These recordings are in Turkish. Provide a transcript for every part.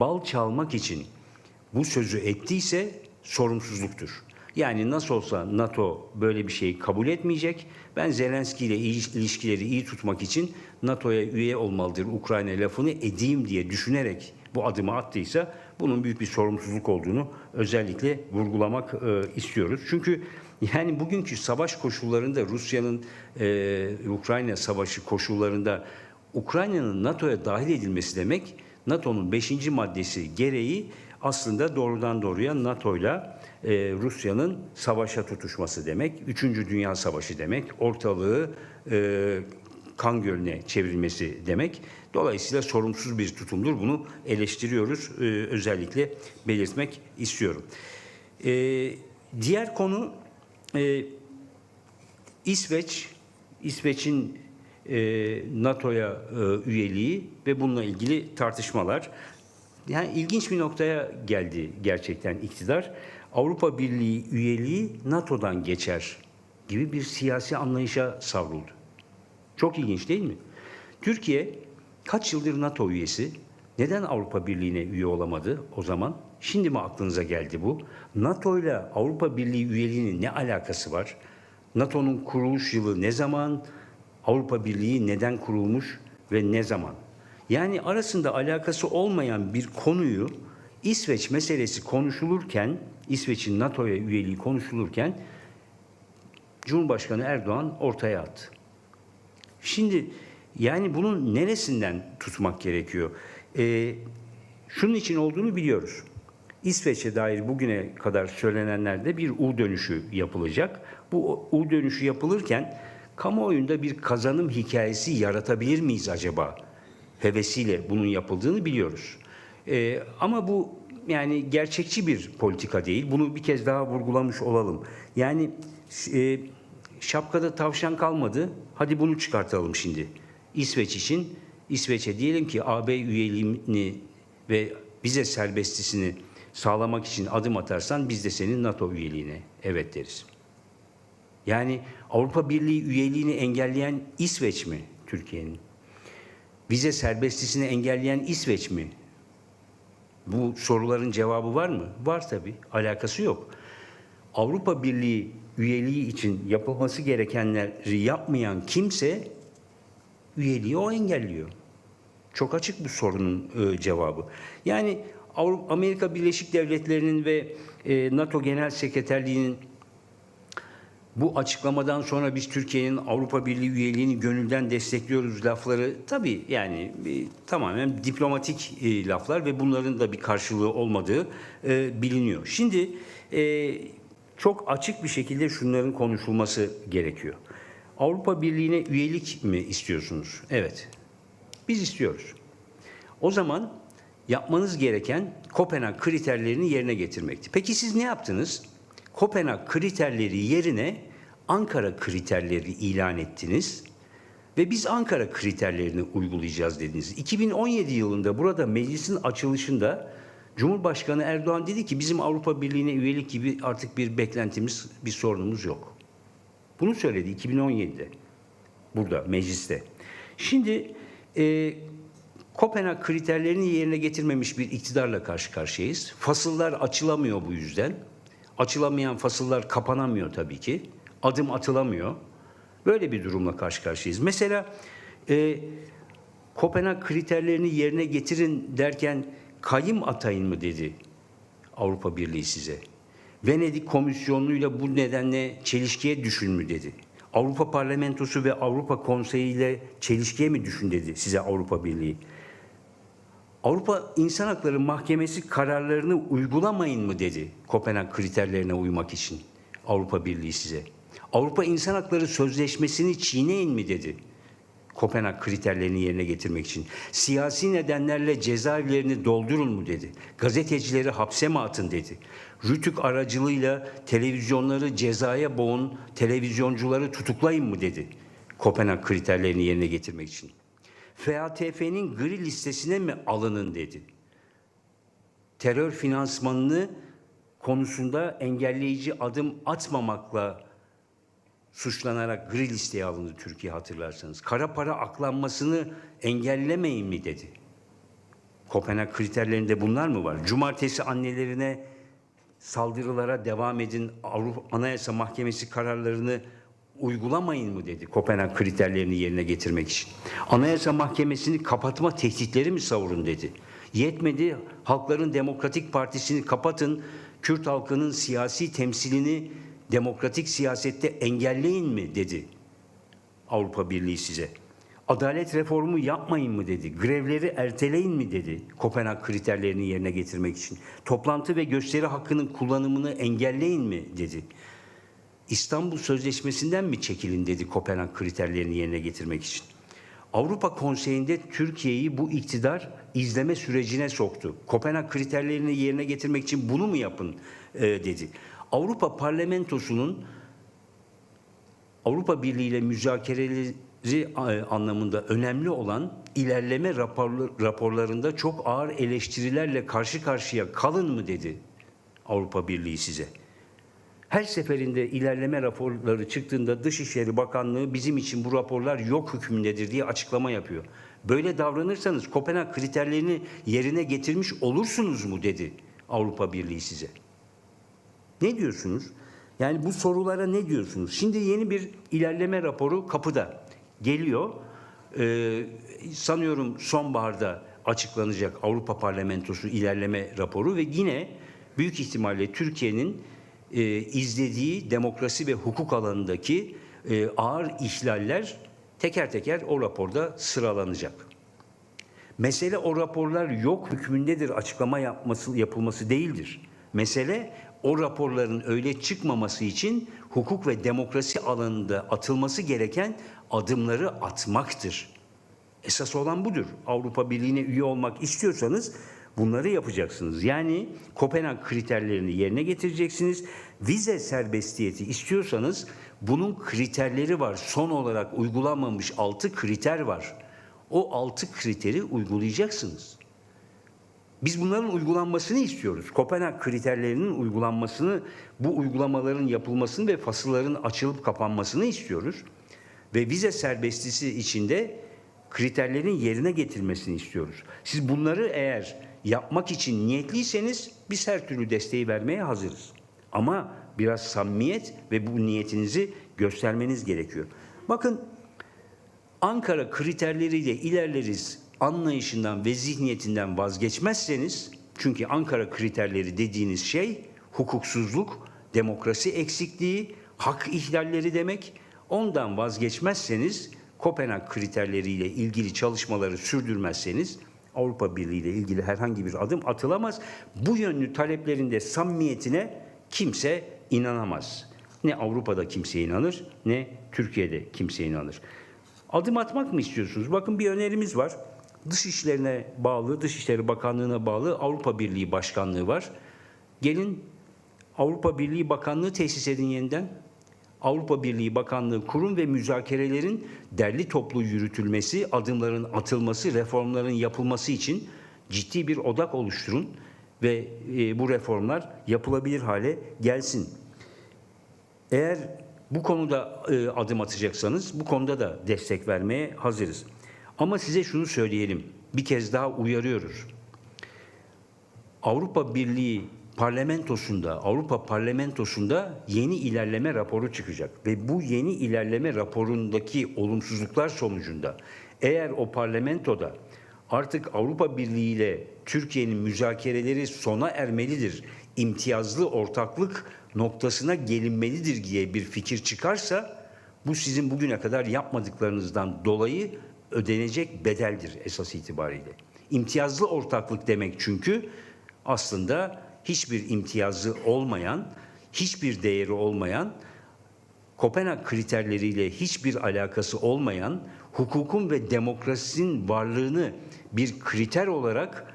bal çalmak için bu sözü ettiyse sorumsuzluktur. Yani nasıl olsa NATO böyle bir şeyi kabul etmeyecek. Ben Zelenski ile ilişkileri iyi tutmak için NATO'ya üye olmalıdır Ukrayna lafını edeyim diye düşünerek bu adımı attıysa bunun büyük bir sorumsuzluk olduğunu özellikle vurgulamak e, istiyoruz. Çünkü yani bugünkü savaş koşullarında Rusya'nın e, Ukrayna savaşı koşullarında Ukrayna'nın NATO'ya dahil edilmesi demek NATO'nun 5. maddesi gereği aslında doğrudan doğruya NATO'yla e, Rusya'nın savaşa tutuşması demek. Üçüncü Dünya Savaşı demek. Ortalığı e, kan gölüne çevrilmesi demek. Dolayısıyla sorumsuz bir tutumdur. Bunu eleştiriyoruz. E, özellikle belirtmek istiyorum. E, diğer konu e, İsveç, İsveç'in NATO'ya e, üyeliği ve bununla ilgili tartışmalar. Yani ilginç bir noktaya geldi gerçekten iktidar. Avrupa Birliği üyeliği NATO'dan geçer gibi bir siyasi anlayışa savruldu. Çok ilginç değil mi? Türkiye kaç yıldır NATO üyesi? Neden Avrupa Birliği'ne üye olamadı o zaman? Şimdi mi aklınıza geldi bu? NATO ile Avrupa Birliği üyeliğinin ne alakası var? NATO'nun kuruluş yılı ne zaman? Avrupa Birliği neden kurulmuş ve ne zaman? Yani arasında alakası olmayan bir konuyu İsveç meselesi konuşulurken, İsveç'in NATO'ya üyeliği konuşulurken Cumhurbaşkanı Erdoğan ortaya attı. Şimdi yani bunun neresinden tutmak gerekiyor? Ee, şunun için olduğunu biliyoruz. İsveç'e dair bugüne kadar söylenenlerde bir U dönüşü yapılacak. Bu U dönüşü yapılırken kamuoyunda bir kazanım hikayesi yaratabilir miyiz acaba? Hevesiyle bunun yapıldığını biliyoruz. Ee, ama bu yani gerçekçi bir politika değil. Bunu bir kez daha vurgulamış olalım. Yani e, şapkada tavşan kalmadı. Hadi bunu çıkartalım şimdi. İsveç için İsveç'e diyelim ki AB üyeliğini ve vize serbestisini sağlamak için adım atarsan biz de senin NATO üyeliğine evet deriz. Yani Avrupa Birliği üyeliğini engelleyen İsveç mi Türkiye'nin? Vize serbestisini engelleyen İsveç mi? Bu soruların cevabı var mı? Var tabii. Alakası yok. Avrupa Birliği üyeliği için yapılması gerekenleri yapmayan kimse üyeliği o engelliyor. Çok açık bu sorunun e, cevabı. Yani Amerika Birleşik Devletleri'nin ve e, NATO Genel Sekreterliği'nin bu açıklamadan sonra biz Türkiye'nin Avrupa Birliği üyeliğini gönülden destekliyoruz lafları tabii yani e, tamamen diplomatik e, laflar ve bunların da bir karşılığı olmadığı e, biliniyor. Şimdi e, çok açık bir şekilde şunların konuşulması gerekiyor. Avrupa Birliği'ne üyelik mi istiyorsunuz? Evet. Biz istiyoruz. O zaman yapmanız gereken Kopenhag kriterlerini yerine getirmekti. Peki siz ne yaptınız? Kopenhag kriterleri yerine Ankara kriterleri ilan ettiniz ve biz Ankara kriterlerini uygulayacağız dediniz. 2017 yılında burada meclisin açılışında Cumhurbaşkanı Erdoğan dedi ki bizim Avrupa Birliği'ne üyelik gibi artık bir beklentimiz, bir sorunumuz yok. Bunu söyledi 2017'de burada mecliste. Şimdi e, Kopenhag kriterlerini yerine getirmemiş bir iktidarla karşı karşıyayız. Fasıllar açılamıyor bu yüzden. Açılamayan fasıllar kapanamıyor tabii ki. Adım atılamıyor. Böyle bir durumla karşı karşıyayız. Mesela e, Kopenhag kriterlerini yerine getirin derken kayım atayın mı dedi Avrupa Birliği size. Venedik Komisyonu'yla bu nedenle çelişkiye düşün mü dedi. Avrupa Parlamentosu ve Avrupa Konseyi ile çelişkiye mi düşün dedi size Avrupa Birliği. Avrupa İnsan Hakları Mahkemesi kararlarını uygulamayın mı dedi Kopenhag kriterlerine uymak için Avrupa Birliği size. Avrupa İnsan Hakları Sözleşmesi'ni çiğneyin mi dedi Kopenhag kriterlerini yerine getirmek için. Siyasi nedenlerle cezaevlerini doldurun mu dedi. Gazetecileri hapse mi atın dedi. Rütük aracılığıyla televizyonları cezaya boğun, televizyoncuları tutuklayın mı dedi. Kopenhag kriterlerini yerine getirmek için. FATF'nin gri listesine mi alının dedi. Terör finansmanını konusunda engelleyici adım atmamakla suçlanarak gri listeye alındı Türkiye hatırlarsanız. Kara para aklanmasını engellemeyin mi dedi. Kopenhag kriterlerinde bunlar mı var? Cumartesi annelerine saldırılara devam edin, Avrupa Anayasa Mahkemesi kararlarını uygulamayın mı dedi Kopenhag kriterlerini yerine getirmek için. Anayasa Mahkemesi'ni kapatma tehditleri mi savurun dedi. Yetmedi Halkların Demokratik Partisi'ni kapatın, Kürt halkının siyasi temsilini demokratik siyasette engelleyin mi dedi Avrupa Birliği size. Adalet reformu yapmayın mı dedi. Grevleri erteleyin mi dedi. Kopenhag kriterlerini yerine getirmek için. Toplantı ve gösteri hakkının kullanımını engelleyin mi dedi. İstanbul Sözleşmesi'nden mi çekilin dedi Kopenhag kriterlerini yerine getirmek için. Avrupa Konseyi'nde Türkiye'yi bu iktidar izleme sürecine soktu. Kopenhag kriterlerini yerine getirmek için bunu mu yapın e, dedi. Avrupa Parlamentosu'nun Avrupa Birliği ile müzakereleri e, anlamında önemli olan ilerleme raporlarında çok ağır eleştirilerle karşı karşıya kalın mı dedi Avrupa Birliği size. Her seferinde ilerleme raporları çıktığında Dışişleri Bakanlığı bizim için bu raporlar yok hükmündedir diye açıklama yapıyor. Böyle davranırsanız Kopenhag kriterlerini yerine getirmiş olursunuz mu dedi Avrupa Birliği size. Ne diyorsunuz? Yani bu sorulara ne diyorsunuz? Şimdi yeni bir ilerleme raporu kapıda geliyor. Ee, sanıyorum sonbaharda açıklanacak Avrupa Parlamentosu ilerleme raporu ve yine büyük ihtimalle Türkiye'nin e, izlediği demokrasi ve hukuk alanındaki e, ağır ihlaller teker teker o raporda sıralanacak. Mesele o raporlar yok hükmündedir açıklama yapması yapılması değildir. Mesele o raporların öyle çıkmaması için hukuk ve demokrasi alanında atılması gereken adımları atmaktır. Esas olan budur. Avrupa Birliği'ne üye olmak istiyorsanız bunları yapacaksınız. Yani Kopenhag kriterlerini yerine getireceksiniz. Vize serbestiyeti istiyorsanız bunun kriterleri var. Son olarak uygulanmamış 6 kriter var. O 6 kriteri uygulayacaksınız. Biz bunların uygulanmasını istiyoruz. Kopenhag kriterlerinin uygulanmasını, bu uygulamaların yapılmasını ve fasılların açılıp kapanmasını istiyoruz. Ve vize serbestisi içinde kriterlerin yerine getirmesini istiyoruz. Siz bunları eğer yapmak için niyetliyseniz biz her türlü desteği vermeye hazırız. Ama biraz samimiyet ve bu niyetinizi göstermeniz gerekiyor. Bakın Ankara kriterleriyle ilerleriz anlayışından ve zihniyetinden vazgeçmezseniz çünkü Ankara kriterleri dediğiniz şey hukuksuzluk, demokrasi eksikliği, hak ihlalleri demek. Ondan vazgeçmezseniz Kopenhag kriterleriyle ilgili çalışmaları sürdürmezseniz Avrupa Birliği ile ilgili herhangi bir adım atılamaz. Bu yönlü taleplerinde samimiyetine kimse inanamaz. Ne Avrupa'da kimse inanır ne Türkiye'de kimse inanır. Adım atmak mı istiyorsunuz? Bakın bir önerimiz var. Dışişlerine bağlı, Dışişleri Bakanlığı'na bağlı Avrupa Birliği Başkanlığı var. Gelin Avrupa Birliği Bakanlığı tesis edin yeniden. Avrupa Birliği Bakanlığı kurum ve müzakerelerin derli toplu yürütülmesi, adımların atılması, reformların yapılması için ciddi bir odak oluşturun ve e, bu reformlar yapılabilir hale gelsin. Eğer bu konuda e, adım atacaksanız bu konuda da destek vermeye hazırız. Ama size şunu söyleyelim. Bir kez daha uyarıyoruz. Avrupa Birliği parlamentosunda, Avrupa parlamentosunda yeni ilerleme raporu çıkacak ve bu yeni ilerleme raporundaki olumsuzluklar sonucunda eğer o parlamentoda artık Avrupa Birliği ile Türkiye'nin müzakereleri sona ermelidir, imtiyazlı ortaklık noktasına gelinmelidir diye bir fikir çıkarsa bu sizin bugüne kadar yapmadıklarınızdan dolayı ödenecek bedeldir esas itibariyle. İmtiyazlı ortaklık demek çünkü aslında hiçbir imtiyazı olmayan, hiçbir değeri olmayan, Kopenhag kriterleriyle hiçbir alakası olmayan, hukukun ve demokrasinin varlığını bir kriter olarak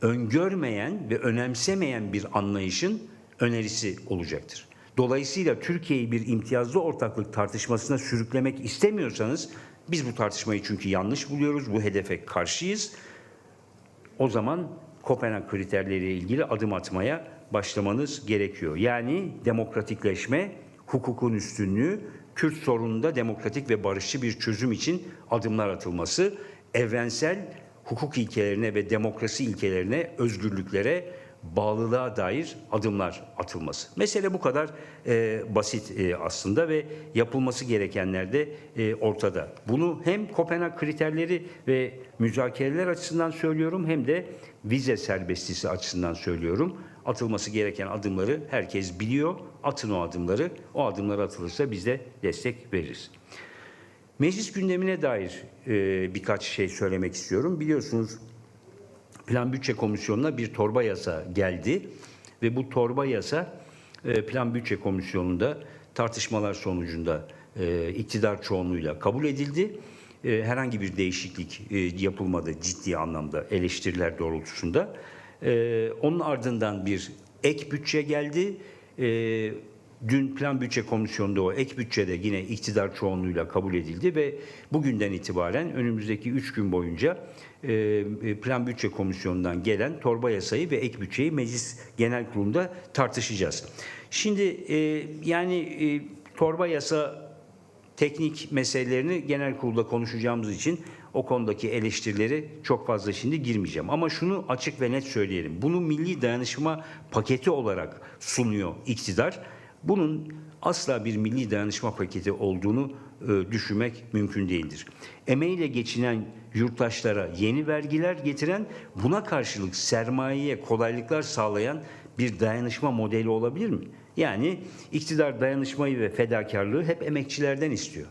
öngörmeyen ve önemsemeyen bir anlayışın önerisi olacaktır. Dolayısıyla Türkiye'yi bir imtiyazlı ortaklık tartışmasına sürüklemek istemiyorsanız biz bu tartışmayı çünkü yanlış buluyoruz, bu hedefe karşıyız. O zaman Kopenhag kriterleriyle ilgili adım atmaya başlamanız gerekiyor. Yani demokratikleşme, hukukun üstünlüğü, Kürt sorununda demokratik ve barışçı bir çözüm için adımlar atılması, evrensel hukuk ilkelerine ve demokrasi ilkelerine, özgürlüklere, bağlılığa dair adımlar atılması. Mesele bu kadar e, basit e, aslında ve yapılması gerekenler de e, ortada. Bunu hem Kopenhag kriterleri ve müzakereler açısından söylüyorum hem de vize serbestisi açısından söylüyorum. Atılması gereken adımları herkes biliyor. Atın o adımları. O adımlar atılırsa biz de destek veririz. Meclis gündemine dair e, birkaç şey söylemek istiyorum. Biliyorsunuz Plan Bütçe Komisyonu'na bir torba yasa geldi ve bu torba yasa e, Plan Bütçe Komisyonu'nda tartışmalar sonucunda e, iktidar çoğunluğuyla kabul edildi. E, herhangi bir değişiklik yapılmadı ciddi anlamda eleştiriler doğrultusunda. Onun ardından bir ek bütçe geldi. Dün Plan Bütçe Komisyonu'nda o ek bütçede yine iktidar çoğunluğuyla kabul edildi ve bugünden itibaren önümüzdeki 3 gün boyunca e, Plan Bütçe Komisyonu'ndan gelen torba yasayı ve ek bütçeyi Meclis Genel Kurulu'nda tartışacağız. Şimdi e, yani e, torba yasa teknik meselelerini genel kurulda konuşacağımız için o konudaki eleştirileri çok fazla şimdi girmeyeceğim. Ama şunu açık ve net söyleyelim. Bunu milli dayanışma paketi olarak sunuyor iktidar. Bunun asla bir milli dayanışma paketi olduğunu e, düşünmek mümkün değildir. Emeğiyle geçinen yurttaşlara yeni vergiler getiren, buna karşılık sermayeye kolaylıklar sağlayan bir dayanışma modeli olabilir mi? Yani iktidar dayanışmayı ve fedakarlığı hep emekçilerden istiyor.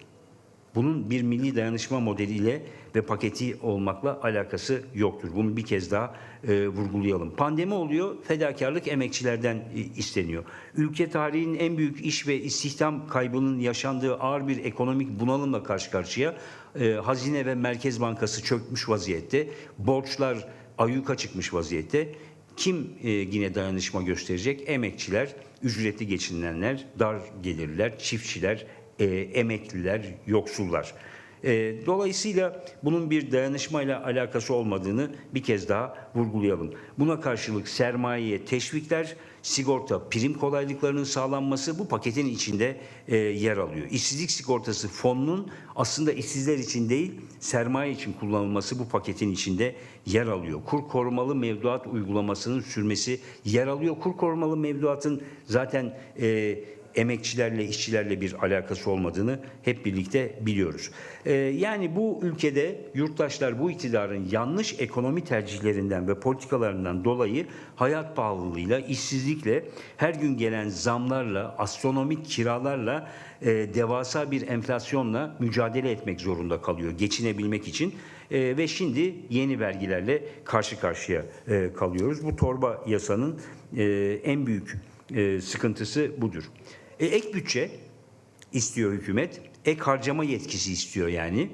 Bunun bir milli dayanışma modeliyle ve paketi olmakla alakası yoktur. Bunu bir kez daha e, vurgulayalım. Pandemi oluyor, fedakarlık emekçilerden e, isteniyor. Ülke tarihinin en büyük iş ve istihdam kaybının yaşandığı ağır bir ekonomik bunalımla karşı karşıya. E, Hazine ve Merkez Bankası çökmüş vaziyette. Borçlar ayyuka çıkmış vaziyette. Kim e, yine dayanışma gösterecek? Emekçiler, ücretli geçinenler, dar gelirler, çiftçiler, e, emekliler, yoksullar. E, dolayısıyla bunun bir dayanışmayla alakası olmadığını bir kez daha vurgulayalım. Buna karşılık sermayeye teşvikler, sigorta, prim kolaylıklarının sağlanması bu paketin içinde e, yer alıyor. İşsizlik sigortası fonunun aslında işsizler için değil, sermaye için kullanılması bu paketin içinde yer alıyor. Kur korumalı mevduat uygulamasının sürmesi yer alıyor. Kur korumalı mevduatın zaten e, emekçilerle, işçilerle bir alakası olmadığını hep birlikte biliyoruz. Ee, yani bu ülkede yurttaşlar bu iktidarın yanlış ekonomi tercihlerinden ve politikalarından dolayı hayat pahalılığıyla, işsizlikle, her gün gelen zamlarla, astronomik kiralarla, e, devasa bir enflasyonla mücadele etmek zorunda kalıyor geçinebilmek için. E, ve şimdi yeni vergilerle karşı karşıya e, kalıyoruz. Bu torba yasanın e, en büyük e, sıkıntısı budur. E, ek bütçe istiyor hükümet. Ek harcama yetkisi istiyor yani.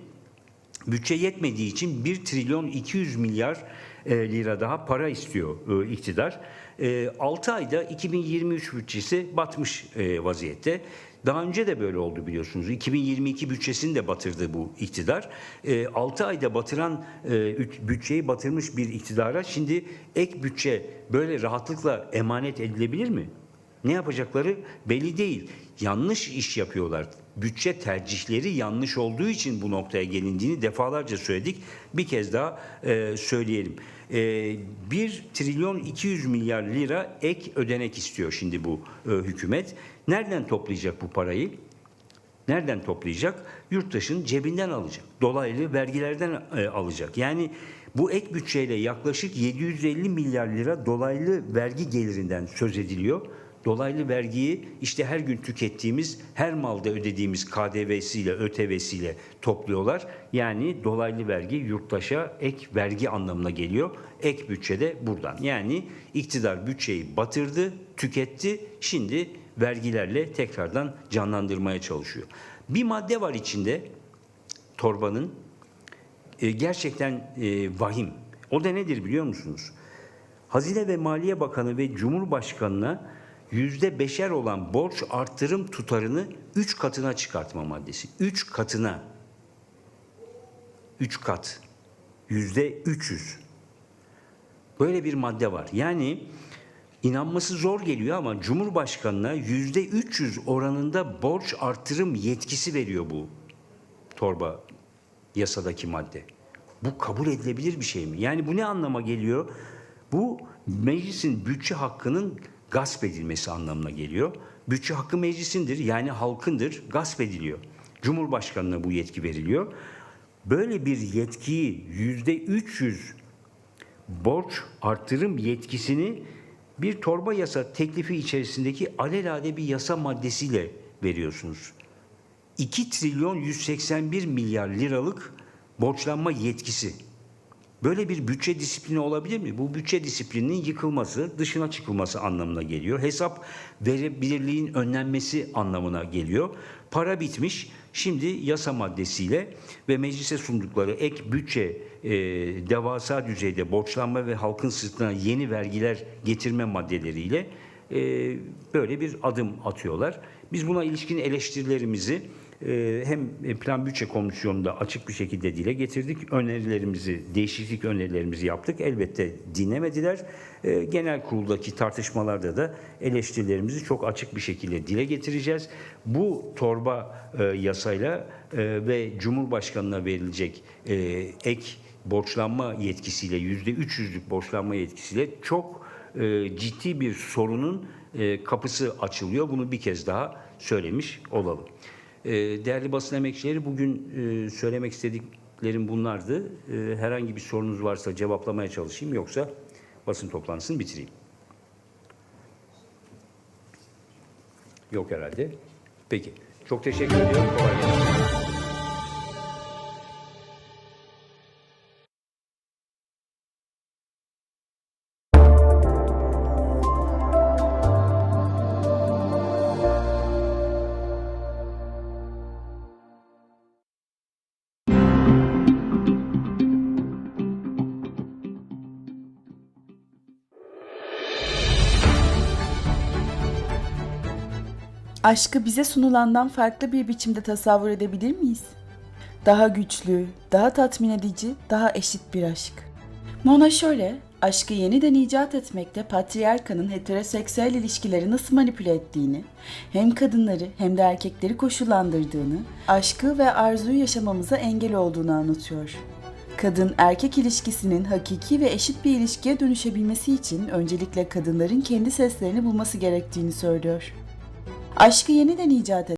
Bütçe yetmediği için 1 trilyon 200 milyar e, lira daha para istiyor e, iktidar. E, 6 ayda 2023 bütçesi batmış e, vaziyette. Daha önce de böyle oldu biliyorsunuz. 2022 bütçesini de batırdı bu iktidar. E, 6 ayda batıran bütçeyi batırmış bir iktidara şimdi ek bütçe böyle rahatlıkla emanet edilebilir mi? Ne yapacakları belli değil. Yanlış iş yapıyorlar. Bütçe tercihleri yanlış olduğu için bu noktaya gelindiğini defalarca söyledik. Bir kez daha e, söyleyelim. E, 1 trilyon 200 milyar lira ek ödenek istiyor şimdi bu e, hükümet. Nereden toplayacak bu parayı? Nereden toplayacak? Yurttaşın cebinden alacak. Dolaylı vergilerden e, alacak. Yani bu ek bütçeyle yaklaşık 750 milyar lira dolaylı vergi gelirinden söz ediliyor. Dolaylı vergiyi işte her gün tükettiğimiz, her malda ödediğimiz KDV'siyle, ÖTV'siyle topluyorlar. Yani dolaylı vergi yurttaşa ek vergi anlamına geliyor. Ek bütçede buradan. Yani iktidar bütçeyi batırdı, tüketti. Şimdi vergilerle tekrardan canlandırmaya çalışıyor. Bir madde var içinde torbanın e, gerçekten e, vahim. O da nedir biliyor musunuz? Hazine ve Maliye Bakanı ve Cumhurbaşkanı'na yüzde beşer olan borç arttırım tutarını üç katına çıkartma maddesi. Üç katına. Üç kat. Yüzde üç yüz. Böyle bir madde var. Yani inanması zor geliyor ama Cumhurbaşkanı'na yüzde üç yüz oranında borç arttırım yetkisi veriyor bu torba yasadaki madde. Bu kabul edilebilir bir şey mi? Yani bu ne anlama geliyor? Bu meclisin bütçe hakkının gasp edilmesi anlamına geliyor. Bütçe hakkı meclisindir yani halkındır, gasp ediliyor. Cumhurbaşkanına bu yetki veriliyor. Böyle bir yetkiyi yüzde 300 borç artırım yetkisini bir torba yasa teklifi içerisindeki alelade bir yasa maddesiyle veriyorsunuz. 2 trilyon 181 milyar liralık borçlanma yetkisi. Böyle bir bütçe disiplini olabilir mi? Bu bütçe disiplininin yıkılması, dışına çıkılması anlamına geliyor. Hesap verebilirliğin önlenmesi anlamına geliyor. Para bitmiş. Şimdi yasa maddesiyle ve meclise sundukları ek bütçe e, devasa düzeyde borçlanma ve halkın sırtına yeni vergiler getirme maddeleriyle e, böyle bir adım atıyorlar. Biz buna ilişkin eleştirilerimizi hem Plan Bütçe Komisyonu'nda açık bir şekilde dile getirdik. Önerilerimizi, değişiklik önerilerimizi yaptık. Elbette dinlemediler. E, Genel kuruldaki tartışmalarda da eleştirilerimizi çok açık bir şekilde dile getireceğiz. Bu torba e, yasayla e, ve Cumhurbaşkanı'na verilecek e, ek borçlanma yetkisiyle yüzde 300'lük borçlanma yetkisiyle çok ciddi bir sorunun kapısı açılıyor. Bunu bir kez daha söylemiş olalım. E, Değerli basın emekçileri bugün e, söylemek istediklerim bunlardı. E, Herhangi bir sorunuz varsa cevaplamaya çalışayım yoksa basın toplantısını bitireyim. Yok herhalde. Peki. Çok teşekkür ediyorum. Kolay gelsin. Aşkı bize sunulandan farklı bir biçimde tasavvur edebilir miyiz? Daha güçlü, daha tatmin edici, daha eşit bir aşk. Mona şöyle, aşkı yeniden icat etmekte patriarkanın heteroseksüel ilişkileri nasıl manipüle ettiğini, hem kadınları hem de erkekleri koşullandırdığını, aşkı ve arzuyu yaşamamıza engel olduğunu anlatıyor. Kadın erkek ilişkisinin hakiki ve eşit bir ilişkiye dönüşebilmesi için öncelikle kadınların kendi seslerini bulması gerektiğini söylüyor. Aşkı yeniden icat